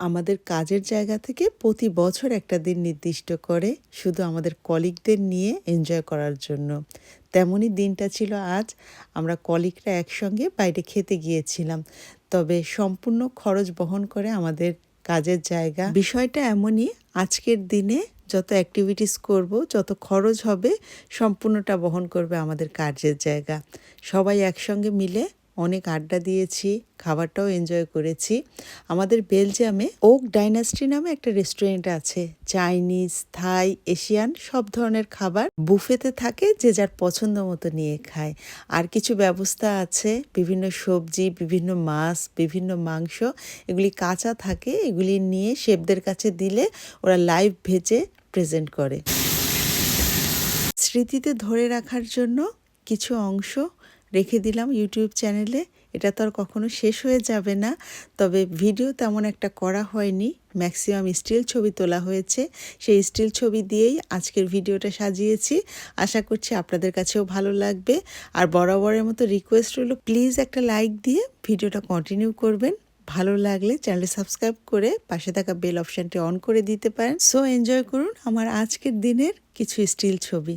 আমাদের কাজের জায়গা থেকে প্রতি বছর একটা দিন নির্দিষ্ট করে শুধু আমাদের কলিগদের নিয়ে এনজয় করার জন্য। তেমনই দিনটা ছিল আজ, আমরা কলিগরা একসঙ্গে বাইরে খেতে গিয়েছিলাম। তবে সম্পূর্ণ খরচ বহন করে আমাদের কাজের জায়গা। বিষয়টা এমনই, আজকের দিনে যত অ্যাক্টিভিটিস করব, যত খরচ হবে, সম্পূর্ণটা বহন করবে আমাদের কাজের জায়গা। সবাই একসঙ্গে মিলে অনেক আড্ডা দিয়েছি, খাবারটাও এনজয় করেছি। আমাদের বেলজিয়ামে ওক ডাইনাস্টি নামে একটা রেস্টুরেন্ট আছে চাইনিজ থাই এশিয়ান সব ধরনের খাবার বুফেতে থাকে, যে যার পছন্দ মতো নিয়ে খায়। আর কিছু ব্যবস্থা আছে, বিভিন্ন সবজি, বিভিন্ন মাছ, বিভিন্ন মাংস, এগুলি কাঁচা থাকে, এগুলি নিয়ে শেফদের কাছে দিলে ওরা লাইভ ভেজে প্রেজেন্ট করে। স্মৃতিতে ধরে রাখার জন্য কিছু অংশ রেখে দিলাম ইউটিউব চ্যানেলে এটা তো আর কখনো শেষ হয়ে যাবে না। তবে ভিডিও তেমন একটা করা হয়নি। ম্যাক্সিমাম স্টিল ছবি তোলা হয়েছে। সেই স্টিল ছবি দিয়েই আজকের ভিডিওটা সাজিয়েছি। আশা করছি আপনাদের কাছেও ভালো লাগবে। আর বরাবরের মতো রিকোয়েস্ট হলো প্লিজ একটা লাইক দিয়ে ভিডিওটা কন্টিনিউ করবেন। ভালো লাগলে চ্যানেলটি সাবস্ক্রাইব করে পাশে থাকা বেল অপশানটি অন করে দিতে পারেন। সো এনজয় করুন আমার আজকের দিনের কিছু স্টিল ছবি।